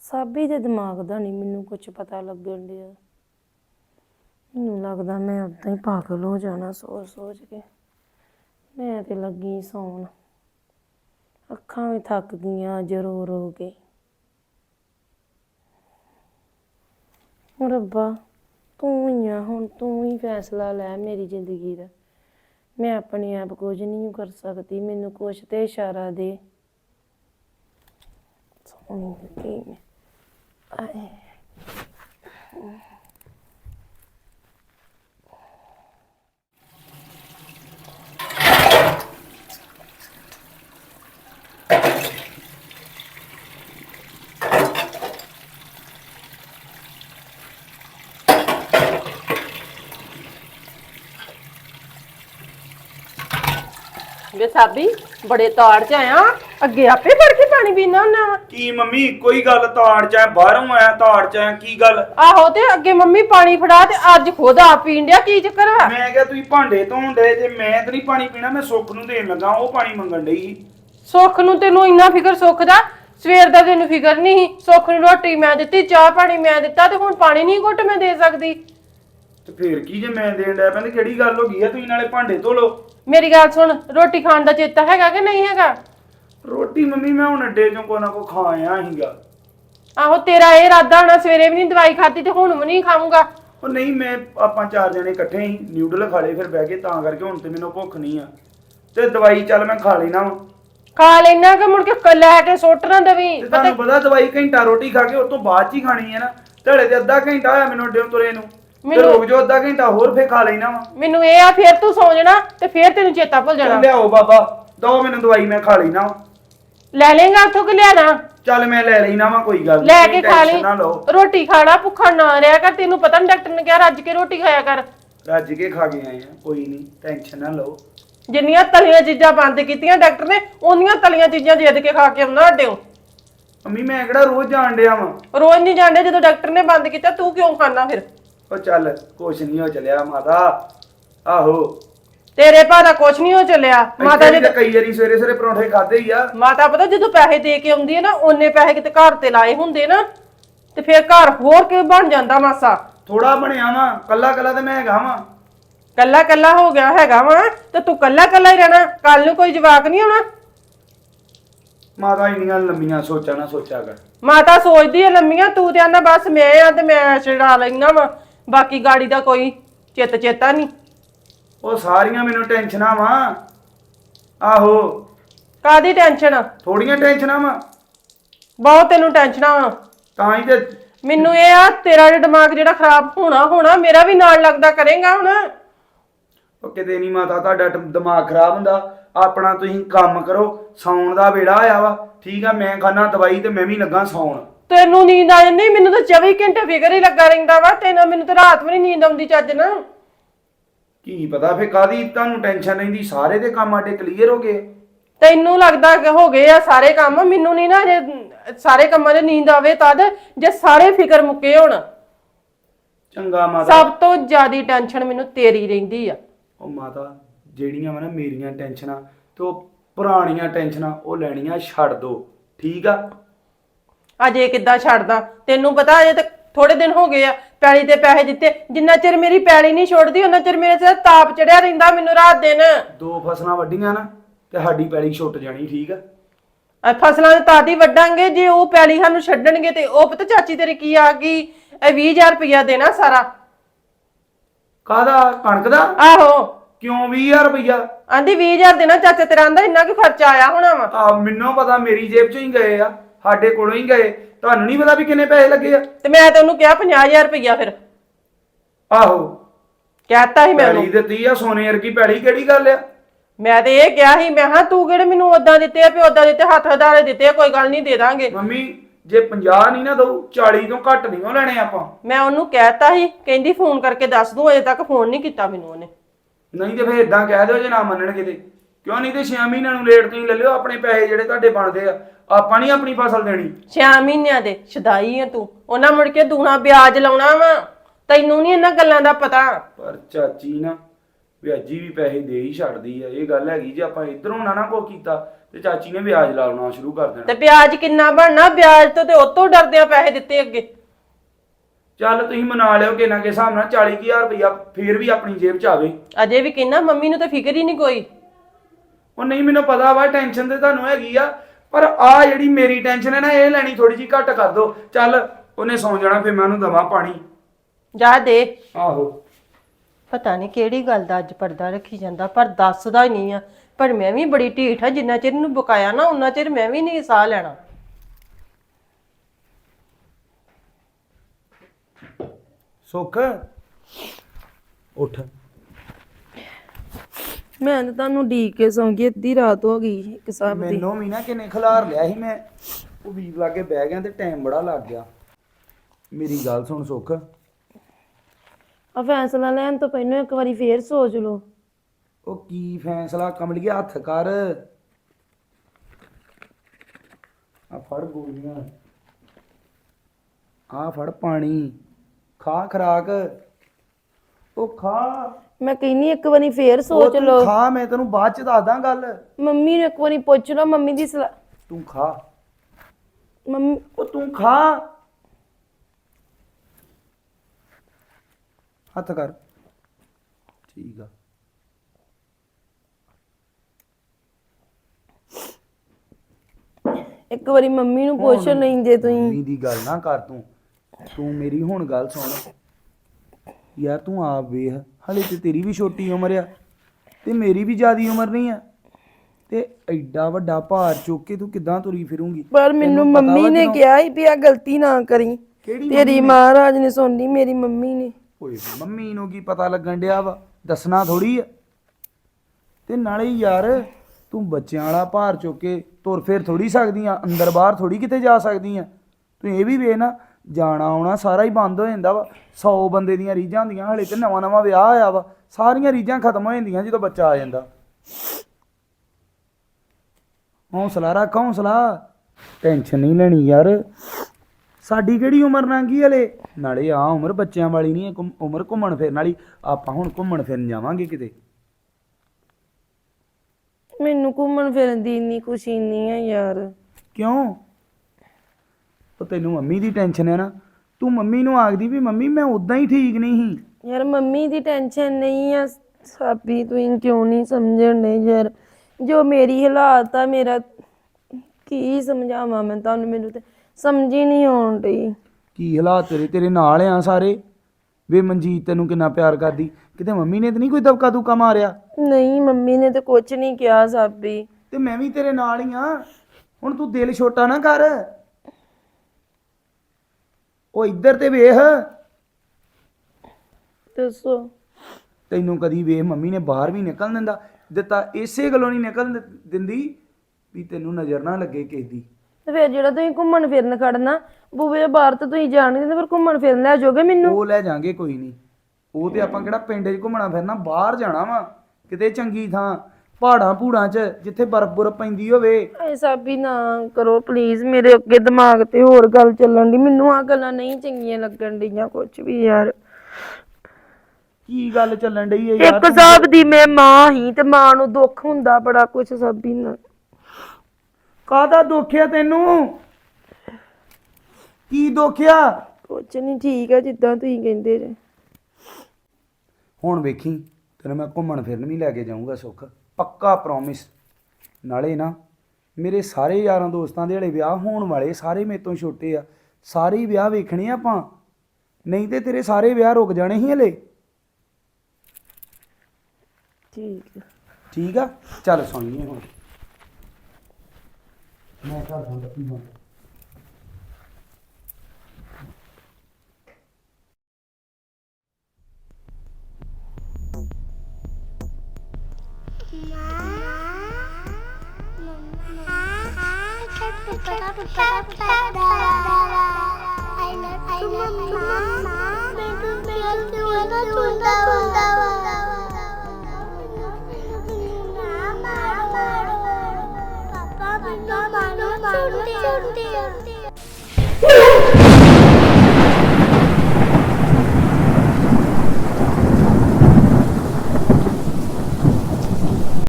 ਸਾਬੀ ਦੇ ਦਿਮਾਗ ਦਾ ਨਹੀਂ ਮੈਨੂੰ ਕੁਝ ਪਤਾ ਲੱਗਣ ਡਿਆ। ਮੈਨੂੰ ਲੱਗਦਾ ਮੈਂ ਉਦਾਂ ਹੀ ਪਾਗਲ ਹੋ ਜਾਣਾ ਸੋਚ ਸੋਚ ਕੇ। ਮੈਂ ਤੇ ਲੱਗੀ ਸੌਣ। ਅੱਖਾਂ ਵੀ ਥੱਕ ਗਈਆਂ ਜਰੋ ਰੋ ਰੋ ਕੇ ਰੱਬਾ, ਤੂੰ ਹੀ ਆ ਹੁਣ, ਤੂੰ ਹੀ ਫੈਸਲਾ ਲੈ ਮੇਰੀ ਜ਼ਿੰਦਗੀ ਦਾ। ਮੈਂ ਆਪਣੇ ਆਪ ਕੁਝ ਨਹੀਂ ਕਰ ਸਕਦੀ, ਮੈਨੂੰ ਕੁਛ ਤੇ ਇਸ਼ਾਰਾ ਦੇ। ਸੋਹਣੀ ਲੱਗੀ ਮੈਂ। ਆਏ। ਵੇ ਸਾਬੀ ਬੜੇ ਤਾੜ ਚ ਆਇਆ। ਅੱਗੇ ਆਪੇ ਫੜ ਕੇ ਪਾਣੀ ਪੀਣਾ ਹੁੰਦਾ ਵਾ। ਕੀ ਮੰਮੀ ਕੋਈ ਗੱਲ ਤਾੜ ਚ ਆ ਬਾਹਰੋਂ ਆਇਆ ਤਾੜ ਚ ਆ ਕੀ ਗੱਲ? ਆਹੋ ਤੇ ਅੱਗੇ ਮੰਮੀ ਪਾਣੀ ਫੜਾ ਤੇ ਅੱਜ ਖੁਦ ਆ ਪੀਣ ਡਿਆ ਕੀ ਚੱਕਰ ਵਾ ਮੈਂ ਕਿਹਾ ਤੁਸੀਂ ਭਾਂਡੇ ਧੋਣ ਡੇ ਤੇ ਮੈਂ ਤੇ ਨਹੀਂ ਪਾਣੀ ਪੀਣਾ ਮੈਂ ਸੁੱਖ ਨੂੰ ਦੇਣ ਲੱਗਾ ਉਹ ਪਾਣੀ ਮੰਗਣ ਡਈ। ਸੁੱਖ ਨੂੰ ਤੈਨੂੰ ਇੰਨਾ ਫਿਕਰ ਸੁੱਖ ਦਾ ਸਵੇਰ ਦਾ ਤੈਨੂੰ ਫਿਕਰ ਨਹੀਂ ਸੀ। ਸੁੱਖ ਨੂੰ ਰੋਟੀ ਮੈਂ ਦਿੱਤੀ ਚਾਹ ਪਾਣੀ ਮੈਂ ਦਿੱਤਾ ਤੇ ਹੁਣ ਪਾਣੀ ਨਹੀਂ ਘੁੱਟ ਮੈਂ ਦੇ ਸਕਦੀ। ਤੇ ਫੇਰ ਕੀ ਜੇ ਮੈਂ ਦੇਣ ਡਿਆ ਪੈਂਦੇ? ਕਿਹੜੀ ਗੱਲ ਹੋ ਗਈ ਆ? ਤੁਸੀਂ ਨਾਲੇ ਭਾਂਡੇ ਧੋ ਲਓ ਮੇਰੀ ਗੱਲ ਸੁਣ ਰੋਟੀ ਖਾਣ ਦਾ ਚੇਤਾ ਹੈਗਾ ਕਿ ਨਹੀਂ ਹੈਗਾ? ਰੋਟੀ ਮੰਮੀ ਮੈਂ ਹੁਣ ਅੱਡੇ ਚੋਂ ਕੋ ਨਾ ਕੋ ਖਾ ਆਇਆ ਸੀਗਾ। ਆਹੋ ਤੇਰਾ ਇਹ ਇਰਾਦਾ ਹੋਣਾ ਸਵੇਰੇ ਵੀ ਨਹੀਂ ਦਵਾਈ ਖਾਧੀ ਤੇ ਹੁਣ ਵੀ ਨਹੀਂ ਖਾਊਂਗਾ। ਉਹ ਨਹੀਂ ਮੈਂ ਆਪਾਂ ਚਾਰ ਜਣੇ ਇਕੱਠੇ ਹੀ ਨਿਊਡਲ ਖਾ ਲਏ ਫਿਰ ਬਹਿ ਕੇ ਤਾਂ ਕਰਕੇ ਹੁਣ ਤੇ ਮੈਨੂੰ ਭੁੱਖ ਨਹੀਂ ਆ। ਤੇ ਦਵਾਈ ਚੱਲ ਮੈਂ ਖਾ ਲੈਣਾ ਵਾ। ਖਾ ਲੈਣਾ ਕਿ ਮੁੜ ਕੇ ਕ- ਲੈ ਕੇ ਸੁੱਟ ਨਾ ਦਵੀਂ? ਤੇ ਤੁਹਾਨੂੰ ਪਤਾ ਦਵਾਈ ਘੰਟਾ ਰੋਟੀ ਖਾ ਕੇ ਉਸ ਤੋਂ ਬਾਅਦ ਚ ਹੀ ਖਾਣੀ ਹੈ ਨਾ। ਧੜੇ ਤੇ ਅੱਧਾ ਘੰਟਾ ਹੋਇਆ ਮੈਨੂੰ ਅੱਡੇ ਤੁਰੇ ਨੂੰ। ਤੇ ਮੈਨੂੰ- ਰੁਕ ਜਾਓ ਅੱਧਾ ਘੰਟਾ ਹੋਰ ਫੇਰ ਖਾ ਲੈਣਾ ਵਾ। ਮੈਨੂੰ ਇਹ ਆ ਫੇਰ ਤੂੰ ਸੌ ਜਾਣਾ ਤੇ ਫੇਰ ਤੈਨੂੰ ਚੇਤਾ ਭੁੱਲ ਜਾਣਾ। ਲਿਆਓ ਬਾਬਾ ਦੋ ਮੈਨੂੰ ਦਵਾਈ ਮੈਂ ਖਾ ਲੈਣਾ ਲੈ ਲੇਗਾ ਉੱਥੋਂ ਕਿ ਲਿਆਣਾ? ਚੱਲ ਮੈਂ ਲੈ ਲੈਣਾ ਵਾ ਕੋਈ ਗੱਲ ਨੀ, ਲੈ ਤੁਸੀਂ ਕੇ ਖਾ tension ਨਾ ਲਓ। ਰੋਟੀ ਖਾਣਾ ਭੁੱਖਾ ਨਾ ਰਿਹਾ ਕਰ ਤੈਨੂੰ ਪਤਾ ਨਹੀਂ ਡਾਕਟਰ ਨੇ ਕਿਹਾ ਰੱਜ ਕੇ ਰੋਟੀ ਖਾਇਆ ਕਰ। ਰੱਜ ਕੇ ਖਾ ਕੇ ਆਏ ਆ ਕੋਈ ਨਹੀਂ ਟੈਨਸ਼ਨ ਨਾ ਲਓ। ਜਿੰਨੀਆਂ ਤਲੀਆਂ ਚੀਜ਼ਾਂ ਬੰਦ ਕੀਤੀਆਂ ਡਾਕਟਰ ਨੇ ਉਹਨੀਆਂ ਤਲੀਆਂ ਚੀਜ਼ਾਂ ਜਿੱਦ ਕੇ ਖਾ ਕੇ ਆਉਣਾ ਅੱਡਿਓ ਮੰਮੀ ਮੈਂ ਕਿਹੜਾ ਰੋਜ਼ ਜਾਣ ਡਿਆ ਵਾਂ? ਰੋਜ਼ ਨਹੀਂ ਜਾਂਦੇ ਜਦੋਂ ਡਾਕਟਰ ਨੇ ਬੰਦ ਕੀਤਾ ਤੂੰ ਕਿਉਂ ਖਾਣਾ ਫਿਰ? ਉਹ ਚੱਲ ਕੁਛ ਨਹੀਂ ਹੋ ਚੱਲਿਆ ਮਾਤਾ। ਆਹੋ। ਤੇਰੇ ਭਾ ਦਾ ਕੁਛ ਨਹੀਂ ਹੋ ਚੱਲਿਆ। ਮਾਤਾ ਜੀ ਕਈ ਵਾਰੀ ਸਵੇਰੇ ਸਵੇਰੇ ਪਰੌਂਠੇ ਖਾਦੇ ਹੀ ਆ। ਮਾਤਾ ਪਤਾ ਜਦੋਂ ਪੈਸੇ ਦੇ ਕੇ ਆਉਂਦੀ ਹੈ ਨਾ ਉਹਨੇ ਪੈਸੇ ਕਿਤੇ ਘਰ ਤੇ ਲਾਏ ਹੁੰਦੇ ਨਾ ਤੇ ਫਿਰ ਘਰ ਹੋਰ ਕੇ ਬਣ ਜਾਂਦਾ ਮਾਸਾ? ਥੋੜਾ ਬਣਿਆ ਵਾ ਕੱਲਾ ਕੱਲਾ ਤੇ ਮੈਂ ਹੈਗਾ ਵਾਂ। ਕੱਲਾ ਕੱਲਾ ਹੋ ਗਿਆ ਹੈਗਾ ਵਾ ਤੇ ਤੂੰ ਕੱਲਾ ਕੱਲਾ ਹੀ ਰਹਿਣਾ ਕੱਲ ਨੂੰ ਕੋਈ ਜਵਾਕ ਨਹੀਂ ਆਉਣਾ? ਮਾਤਾ ਇੰਨੀਆਂ ਲੰਮੀਆਂ ਸੋਚਾਂ ਨਾ ਸੋਚਿਆ ਕਰ। ਮਾਤਾ ਸੋਚਦੀ ਹੈ ਲੰਮੀਆਂ ਤੂੰ ਤੇ ਆਂਦਾ ਬਸ ਮੈਂ ਆ ਤੇ ਮੈਂ ਛਡਾ ਲੈਣਾ ਵਾ। ਬਾਕੀ ਗਾੜੀ ਦਾ ਕੋਈ ਚਿੱਤ ਚੇਤਾ ਨਹੀਂ। ਉਹ ਸਾਰੀਆਂ ਮੈਨੂੰ ਟੈਨਸ਼ਨਾਂ ਵਾ। ਆਹੋ ਕਾਦੀ ਟੈਨਸ਼ਨ? ਥੋੜੀਆਂ ਟੈਨਸ਼ਨਾਂ ਵਾ। ਬਹੁਤ ਤੈਨੂੰ ਟੈਨਸ਼ਨਾਂ ਵਾ। ਤਾਂ ਹੀ ਤੇ ਮੈਨੂੰ ਇਹ ਆ ਤੇਰਾ ਜਿਹੜਾ ਦਿਮਾਗ ਜਿਹੜਾ ਖਰਾਬ ਹੋਣਾ ਹੋਣਾ ਮੇਰਾ ਵੀ ਨਾਲ ਲੱਗਦਾ ਕਰੇਗਾ ਹੁਣ। ਉਹ ਕਿਤੇ ਨਹੀਂ ਮਾਤਾ ਤੁਹਾਡਾ ਦਿਮਾਗ ਖਰਾਬ ਹੁੰਦਾ। ਆਪਣਾ ਤੁਸੀਂ ਕੰਮ ਕਰੋ ਸੌਣ ਦਾ ਵੇੜਾ ਆਇਆ ਵਾ। ਠੀਕ ਆ ਮੈਂ ਖਾਣਾ ਦਵਾਈ ਤੇ ਮੈਂ ਵੀ ਲੱਗਾ ਸੌਣ। ਤੈਨੂੰ ਨੀਂਦ ਆ ਜਾਂਦੀ ਮੈਨੂੰ ਤਾਂ 24 ਘੰਟੇ ਫਿਕਰ ਹੀ ਲੱਗਾ ਰਹਿੰਦਾ ਵਾ ਤੈਨੂੰ ਮੈਨੂੰ ਤਾਂ ਰਾਤ ਵੀ ਨੀਂਦ ਆਉਂਦੀ ਚੱਜ ਨਾ ਕੀ ਪਤਾ ਫੇ ਕਾਦੀ ਤੁਹਾਨੂੰ ਟੈਨਸ਼ਨ ਰਹਿੰਦੀ ਸਾਰੇ ਦੇ ਕੰਮ ਆਡੇ ਕਲੀਅਰ ਹੋ ਗਏ। ਤੈਨੂੰ ਲੱਗਦਾ ਕਿ ਹੋ ਗਏ ਆ ਸਾਰੇ ਕੰਮ ਮੈਨੂੰ ਨਹੀਂ ਨਾ ਜੇ ਸਾਰੇ ਕੰਮਾਂ 'ਚ ਨੀਂਦ ਆਵੇ ਤਦ ਜੇ ਸਾਰੇ ਫਿਕਰ ਮੁੱਕੇ ਹੋਣ। ਚੰਗਾ ਮਾਤਾ। ਸਭ ਤੋਂ ਜ਼ਿਆਦੀ ਟੈਨਸ਼ਨ ਮੈਨੂੰ ਤੇਰੀ ਰਹਿੰਦੀ ਆ। ਉਹ ਮਾਤਾ ਜਿਹੜੀਆਂ ਵਾ ਨਾ ਮੇਰੀਆਂ ਟੈਨਸ਼ਨਾਂ ਤੇ ਉਹ ਪੁਰਾਣੀਆਂ ਟੈਨਸ਼ਨਾਂ ਉਹ ਲੈਣੀਆਂ ਛੱਡ ਦੋ ਠੀਕ ਆ? ਅਜੇ ਕਿੱਦਾਂ ਛੱਡਦਾ? ਤੈਨੂੰ ਪਤਾ ਅਜੇ ਤੱਕ ਥੋੜੇ ਦਿਨ ਹੋ ਗਏ ਆ ਪੈਲੀ ਤੇ ਪੈਸੇ ਦਿੱਤੇ। ਜਿੰਨਾ ਚਿਰ ਮੇਰੀ ਪੈਲੀ ਨਹੀਂ ਛੋੜਦੀ ਉਹਨਾਂ ਚਿਰ ਮੇਰੇ ਸਿਰ ਤਾਪ ਚੜਿਆ ਰਹਿੰਦਾ ਮੈਨੂੰ ਰਾਤ ਦਿਨ। ਦੋ ਫਸਲਾਂ ਵੱਡੀਆਂ ਨਾ ਤੇ ਸਾਡੀ ਪੈਲੀ ਛੁੱਟ ਜਾਣੀ ਠੀਕ ਆ? ਆ ਫਸਲਾਂ ਦੇ ਤਾਦੀ ਵੱਡਾਂਗੇ ਜੇ ਉਹ ਪੈਲੀ ਸਾਨੂੰ ਛੱਡਣਗੇ ਤੇ ਉਹ ਪਤਾ ਚਾਚੀ ਤੇਰੀ ਕੀ ਆ ਗਈ? ਇਹ 20000 ਰੁਪਇਆ ਦੇਣਾ ਸਾਰਾ। ਕਾਦਾ ਕਣਕ ਦਾ? ਆਹੋ। ਕਿਉਂ 20000 ਰੁਪਈਆ? ਆਂਦੀ 20000 ਦੇਣਾ ਚਾਚਾ ਤੇਰਾ ਆਂਦਾ ਇੰਨਾ ਕੀ ਖਰਚਾ ਆਇਆ ਹੋਣਾ ਵਾ। ਆ ਮੈਨੂੰ ਪਤਾ ਮੇਰੀ ਜੇਬ ਚੋਂ ਹੀ ਗਏ ਆ। ਸਾਡੇ ਕੋਲੋਂ ਹੀ ਗਏ। ਤੁਹਾਨੂੰ ਨਹੀਂ ਪਤਾ ਵੀ ਕਿੰਨੇ ਪੈਸੇ ਲੱਗੇ ਆ? ਤੇ ਮੈਂ ਤੇ ਉਹਨੂੰ ਕਿਹਾ 50000 ਰੁਪਇਆ ਫਿਰ। ਆਹੋ। ਕਹਿਤਾ ਸੀ ਮੈਂ ਪੈਲੀ ਉਹਨੂੰ ਦਿੱਤੀ ਆ ਸੋਨੇ ਵਰਗੀ ਪੈਲੀ ਕਿਹੜੀ ਗੱਲ ਆ? ਮੈਂ ਤੇ ਇਹ ਕਿਹਾ ਸੀ ਮੈਂ ਹਾਂ ਤੂੰ ਕਿਹੜੇ ਮੈਨੂੰ ਉਦਾਂ ਦਿੱਤੇ ਆ ਵੀ ਉਦਾਂ ਦਿੱਤੇ ਹੱਥ ਹਦਾਰੇ ਦਿੱਤੇ ਆ, ਕੋਈ ਗੱਲ ਨਹੀਂ ਦੇ ਦਾਂਗੇ। ਮੰਮੀ ਜੇ 50 ਨਹੀਂ ਨਾ ਦਊ 40 ਤੋਂ ਘੱਟ ਨਹੀਂ ਉਹ ਲੈਣੇ ਆਪਾਂ। ਮੈਂ ਉਹਨੂੰ ਕਹਿਤਾ ਸੀ ਕਹਿੰਦੀ ਫੋਨ ਕਰਕੇ ਦੱਸ ਦੂੰ ਅਜੇ ਤੱਕ ਫੋਨ ਨਹੀਂ ਕੀਤਾ ਮੈਨੂੰ ਉਹਨੇ। ਨਹੀਂ ਤੇ ਫੇਰ ਇਦਾਂ ਕਹਿ ਦਿਓ ਜੇ ਨਾ ਮੰਨਣਗੇ ਤੇ। ਕਿਉਂ ਨਹੀਂ ਤੇ 6 ਮਹੀਨਿਆਂ ਨੂੰ ਲੇਟ ਤੁਸੀਂ ਲੈ ਲਿਓ ਆਪਣੇ ਪੈਸੇ ਜਿਹੜੇ ਤੁਹਾਡੇ ਬਣਦੇ ਆ ਆਪਾਂ ਨਹੀਂ ਆਪਣੀ ਫਸਲ ਦੇਣੀ। 6 ਮਹੀਨਿਆਂ ਦੇ ਛਦਾਈ ਆ ਤੂੰ। ਉਹਨਾਂ ਮੁੜ ਕੇ ਦੂਣਾ ਵਿਆਜ ਲਾਉਣਾ ਵਾ ਤੈਨੂੰ ਨਹੀਂ ਇਹਨਾਂ ਗੱਲਾਂ ਦਾ ਪਤਾ। ਪਰ ਚਾਚੀ ਨਾ ਵਿਆਜੀ ਵੀ ਪੈਸੇ ਦੇ ਹੀ ਛੱਡਦੀ ਆ। ਇਹ ਗੱਲ ਹੈਗੀ ਜੇ ਆਪਾਂ ਇਧਰੋਂ ਨਾ ਨਾ ਕੋ ਕੀਤਾ ਤੇ ਚਾਚੀ ਨੇ ਵਿਆਜ ਲਾਉਣਾ ਸ਼ੁਰੂ ਕਰ ਦੇਣਾ। ਤੇ ਵਿਆਜ ਕਿੰਨਾ ਬਣਨਾ? ਵਿਆਜ ਤੋਂ ਤੇ ਉਤੋਂ ਡਰਦੇ ਆ ਪੈਸੇ ਦਿੱਤੇ ਅੱਗੇ। ਚੱਲ ਤੁਸੀਂ ਮਨਾ ਲਿਓ ਕਿ ਨਾ ਕੇ ਹਿਸਾਬ ਨਾਲ 40000 ਰੁਪਇਆ ਫੇਰ ਵੀ ਆਪਣੀ ਜੇਬ ਚ ਆਵੇ। ਅਜੇ ਵੀ ਕਹਿੰਦਾ ਮੰਮੀ ਨੂੰ ਤਾਂ ਫਿਕਰ ਹੀ ਨਹੀਂ ਕੋਈ। ਉਹ ਨਹੀਂ ਮੈਨੂੰ ਪਤਾ ਵਾ ਟੈਨਸ਼ਨ ਤੇ ਤੁਹਾਨੂੰ ਹੈਗੀ ਆ ਪਰ ਆ ਜਿਹੜੀ ਮੇਰੀ ਟੈਨਸ਼ਨ ਹੈ ਨਾ ਇਹ ਲੈਣੀ ਥੋੜੀ ਜੀ ਘੱਟ ਕਰ ਦੋ ਚੱਲ ਉਹਨੇ ਸੌਂ ਜਾਣਾ ਫੇਰ ਮੈਂ ਉਹਨੂੰ ਦਵਾਂ ਪਾਣੀ। ਜਾ ਦੇ। ਆਹੋ। ਪਤਾ ਨਹੀਂ ਕਿਹੜੀ ਗੱਲ ਦਾ ਅੱਜ ਪਰਦਾ ਰੱਖੀ ਜਾਂਦਾ ਪਰ ਦੱਸਦਾ ਹੀ ਨਹੀਂ ਆ। ਪਰ ਮੈਂ ਵੀ ਬੜੀ ਢੀਠ ਆ ਜਿੰਨਾ ਚਿਰ ਇਹਨੂੰ ਬਕਾਇਆ ਨਾ ਉਹਨਾਂ ਚਿਰ ਮੈਂ ਵੀ ਨਹੀਂ ਸਾਹ ਲੈਣਾ। ਸੁੱਖ ਉੱਠ। ਮੈਂ ਤਾਂ ਤੁਹਾਨੂੰ ਢੀਕ ਕੇ ਸੌਂ ਗਈ ਅੱਧੀ ਰਾਤ ਹੋ ਗਈ ਇੱਕ ਸਾਬ ਦੀ। ਮੈਨੂੰ ਵੀ ਨਾ ਕਿਨੇ ਖਿਲਾਰ ਲਿਆ ਸੀ ਮੈਂ। ਉਹ ਵੀਰ ਲਾਗੇ ਬਹਿ ਗਿਆ ਤੇ ਟਾਈਮ ਬੜਾ ਲੱਗ ਗਿਆ। ਮੇਰੀ ਗੱਲ ਸੁਣ ਸੁੱਖ। ਆ ਫੈਸਲਾ ਲੈਣ ਤੋਂ ਪਹਿਲਾਂ ਇੱਕ ਵਾਰੀ ਫੇਰ ਸੋਚ ਲਓ। ਉਹ ਕੀ ਫੈਸਲਾ? ਕਮਲੀਏ ਹੱਥ ਕਰ। ਆ ਫੜ ਗੋਲੀਆਂ। ਆ ਫੜ ਪਾਣੀ। ਖਾ ਖਰਾਕ। ਉਹ ਖਾ। ਮੈਂ ਕਹਿੰਨੀ ਇੱਕ ਵਾਰੀ ਫੇਰ ਉਹ ਸੋਚ ਤੂੰ ਲਓ। ਖਾ ਮੈਂ ਤੈਨੂੰ ਬਾਅਦ ਚ ਦੱਸਦਾ ਗੱਲ। ਮੰਮੀ ਨੂੰ ਇੱਕ ਵਾਰੀ ਪੁੱਛ ਲਓ ਮੰਮੀ ਦੀ ਸਲਾਹ। ਤੂੰ ਖਾ। ਮੰਮੀ ਉਹ ਤੂੰ ਖਾ। ਹੱਥ ਕਰ। ਠੀਕ ਆ। ਇੱਕ ਵਾਰੀ ਮੰਮੀ ਨੂੰ ਪੁੱਛ ਲੈਂਦੇ ਤੁਸੀਂ। ਮੰਮੀ ਦੀ ਗੱਲ ਨਾ ਕਰ ਤੂੰ। ਤੂੰ ਮੇਰੀ ਹੁਣ ਗੱਲ ਸੁਣ। ਯਾਰ ਤੂੰ ਆਪ ਵੇਖ ਹਲੇ ਤੇ ਤੇਰੀ ਵੀ ਛੋਟੀ ਉਮਰ ਆ ਤੇ ਮੇਰੀ ਵੀ ਜ਼ਿਆਦੀ ਉਮਰ ਨਹੀਂ ਆ। ਤੇ ਐਡਾ ਵੱਡਾ ਭਾਰ ਚੁੱਕ ਕੇ ਤੂੰ ਕਿੱਦਾਂ ਤੁਰੀ ਫਿਰੂੰਗੀ? ਪਰ ਮੈਨੂੰ ਤੈਨੂੰ ਪਤਾ ਮੰਮੀ ਨੇ ਕਿਹਾ ਸੀ ਵੀ ਆ ਗਲਤੀ ਨਾ ਕਰੀ। ਕਿਹੜੀ ਤੇਰੀ ਮਹਾਰਾਜ ਨੇ ਸੁਣਨੀ ਮੇਰੀ ਮੰਮੀ ਨੇ। ਓਏ ਮੰਮੀ ਨੂੰ ਕੀ ਪਤਾ ਲੱਗਣ ਡਿਆ ਵਾ? ਦੱਸਣਾ ਥੋੜੀ ਆ। ਤੇ ਨਾਲੇ ਯਾਰ ਤੂੰ ਬੱਚਿਆਂ ਵਾਲਾ ਭਾਰ ਚੁੱਕ ਕੇ ਤੁਰ ਫੇਰ ਥੋੜੀ ਸਕਦੀ ਆ ਅੰਦਰ ਬਾਹਰ ਥੋੜੀ ਕਿਤੇ ਜਾ ਸਕਦੀ ਆ ਤੂੰ ਇਹ ਵੀ ਵੇਖ ਨਾ ਜਾਣਾ ਆਉਣਾ ਸਾਰਾ ਹੀ ਬੰਦ ਹੋ ਜਾਂਦਾ ਵਾ। 100 ਬੰਦੇ ਦੀਆਂ ਰੀਝਾਂ ਹੁੰਦੀਆਂ ਹਲੇ ਤੇ ਨਵਾਂ ਨਵਾਂ ਵਿਆਹ ਹੋਇਆ ਵਾ। ਸਾਰੀਆਂ ਰੀਝਾਂ ਖਤਮ ਹੋ ਜਾਂਦੀਆਂ ਜਦੋਂ ਬੱਚਾ ਆ ਜਾਂਦਾ। ਹੌਸਲਾ ਰੱਖ ਹੌਸਲਾ। ਟੈਨਸ਼ਨ ਨਹੀਂ ਲੈਣੀ ਯਾਰ। ਸਾਡੀ ਕਿਹੜੀ ਉਮਰ ਲੰਘੀ ਹਲੇ? ਨਾਲੇ ਆ ਉਮਰ ਬੱਚਿਆਂ ਵਾਲੀ ਨਹੀਂ ਉਮਰ ਘੁੰਮਣ ਫਿਰਨ ਵਾਲੀ। ਆਪਾਂ ਹੁਣ ਘੁੰਮਣ ਫਿਰਨ ਜਾਵਾਂਗੇ ਕਿਤੇ। ਮੈਨੂੰ ਘੁੰਮਣ ਫਿਰਨ ਦੀ ਇੰਨੀ ਖੁਸ਼ੀ ਨਹੀਂ ਹੈ ਯਾਰ। ਕਿਉਂ? ਉਹ ਤੈਨੂੰ ਮੰਮੀ ਦੀ ਟੈਨਸ਼ਨ ਹੈ ਨਾ ਤੂੰ ਮੰਮੀ ਨੂੰ ਆਖਦੀ ਵੀ ਮੰਮੀ ਮੈਂ ਉਦਾਂ ਹੀ ਠੀਕ ਨਹੀਂ ਸੀ। ਯਾਰ ਮੰਮੀ ਦੀ ਟੈਨਸ਼ਨ ਨਹੀਂ ਆ ਸਾਬੀ ਤੂੰ ਕਿਉਂ ਨਹੀਂ ਸਮਝਣ ਦੇ ਯਾਰ? ਜੋ ਮੇਰੀ ਹਾਲਾਤ ਆ ਮੇਰਾ ਕੀ ਸਮਝਾਵਾਂ ਮੈਂ ਤੁਹਾਨੂੰ? ਮੈਨੂੰ ਤੇ ਸਮਝ ਹੀ ਨਹੀਂ ਆਉਣ ਡਈ। ਕੀ ਹਾਲਾਤ ਤੇਰੇ? ਤੇਰੇ ਨਾਲ ਆ ਸਾਰੇ। ਵੇ ਮਨਜੀਤ ਤੈਨੂੰ ਕਿੰਨਾ ਪਿਆਰ ਕਰਦੀ। ਕਿਤੇ ਮੰਮੀ ਨੇ ਤਾਂ ਨਹੀਂ ਕੋਈ ਦਬਕਾ ਦੁਕਾ ਮਾਰਿਆ? ਨਹੀਂ ਮੰਮੀ ਨੇ ਤੇ ਕੁਝ ਨਹੀਂ ਕਿਹਾ ਸਾਬੀ। ਤੇ ਮੈਂ ਵੀ ਤੇਰੇ ਨਾਲ ਹੀ ਆ। ਹੁਣ ਤੂੰ ਦਿਲ ਛੋਟਾ ਨਾ ਕਰ। ਉਹ ਇੱਧਰ ਤੇ ਵੇਖ। ਦੱਸੋ। ਤੈਨੂੰ ਕਦੀ ਵੇਖ ਮੰਮੀ ਨੇ ਬਾਹਰ ਵੀ ਨਿਕਲਣ ਦਿੰਦਾ। ਦਿੱਤਾ ਇਸੇ ਗੱਲੋਂ ਨਹੀਂ ਨਿਕਲਣ ਦਿ- ਦਿੰਦੀ ਵੀ ਤੈਨੂੰ ਨਜ਼ਰ ਨਾ ਲੱਗੇ ਕਿਸੇ ਦੀ। ਤੇ ਫਿਰ ਜਿਹੜਾ ਤੁਸੀਂ ਘੁੰਮਣ ਫਿਰਨ ਖੜਨਾ ਬੂਵੇ ਦੇ ਬਾਹਰ ਤਾਂ ਤੁਸੀਂ ਜਾਣ ਨਹੀਂ ਦਿੰਦੇ ਫਿਰ ਘੁੰਮਣ ਫਿਰਨ ਲੈ ਜਾਓਗੇ ਮੈਨੂੰ? ਉਹ ਲੈ ਜਾਾਂਗੇ ਕੋਈ ਨਹੀਂ। ਉਹ ਤੇ ਆਪਾਂ ਕਿਹੜਾ ਪਿੰਡ 'ਚ ਘੁੰਮਣਾ ਫਿਰਨਾ ਬਾਹਰ ਜਾਣਾ ਵਾ ਕਿਤੇ ਚੰਗੀ ਥਾਂ। ਪਹਾੜਾਂ ਪੂੜਾਂ 'ਚ ਜਿੱਥੇ ਬਰਫ਼ ਬੁਰਫ਼ ਪੈਂਦੀ ਹੋਵੇ। ਐ ਸਾਬੀ ਨਾ ਕਰੋ ਪਲੀਜ਼ ਮੇਰੇ ਅੱਗੇ ਦਿਮਾਗ ਤੇ ਹੋਰ ਗੱਲ ਚੱਲਣ ਦੀ ਮੈਨੂੰ ਆ ਗੱਲਾਂ ਨਹੀਂ ਚੰਗੀਆਂ ਲੱਗਣ ਡੀਆਂ ਕੁਝ ਵੀ ਯਾਰ। ਕੀ ਗੱਲ ਚੱਲਣ ਡਈ ਹੈ ਯਾਰ? ਇੱਕ ਹਿਸਾਬ ਦੀ ਮੈਂ ਮਾਂ ਹੀ ਤੇ ਮਾਂ ਨੂੰ ਦੁੱਖ ਹੁੰਦਾ ਬੜਾ ਕੁਝ ਸਾਬੀ ਨਾਲ ਕਾਹਦਾ ਦੁੱਖਿਆ ਤੈਨੂੰ? ਕੀ ਦੁੱਖਿਆ ਕੁਝ ਨਹੀਂ ਠੀਕ ਹੈ ਜਿੱਦਾਂ ਤੁਸੀਂ ਕਹਿੰਦੇ ਜੇ। ਹੁਣ ਵੇਖੀ ਤੈਨੂੰ ਮੈਂ ਘੁੰਮਣ ਫਿਰਨ ਵੀ ਲੈ ਕੇ ਜਾਊਂਗਾ ਸੁੱਖ। ਪੱਕਾ ਪ੍ਰੋਮਿਸ ਨਾਲੇ ਨਾ ਮੇਰੇ ਸਾਰੇ ਯਾਰਾਂ ਦੋਸਤਾਂ ਦੇ ਹਲੇ ਵਿਆਹ ਹੋਣ ਵਾਲੇ ਸਾਰੇ ਮੇਰੇ ਤੋਂ ਛੋਟੇ ਆ ਸਾਰੇ ਹੀ ਵਿਆਹ ਵੇਖਣੇ ਆਪਾਂ। ਨਹੀਂ ਤੇ ਤੇਰੇ ਸਾਰੇ ਵਿਆਹ ਰੁਕ ਜਾਣੇ ਸੀ ਹਲੇ। ਠੀਕ ਹੈ ਠੀਕ ਆ? ਚੱਲ ਸੁਣ ਲਈ ਹੁਣ। ਮੈਂ ਘਰ ਹੁਣ ਲੱਗੀ ਹਾਂ ਪਾਪਾ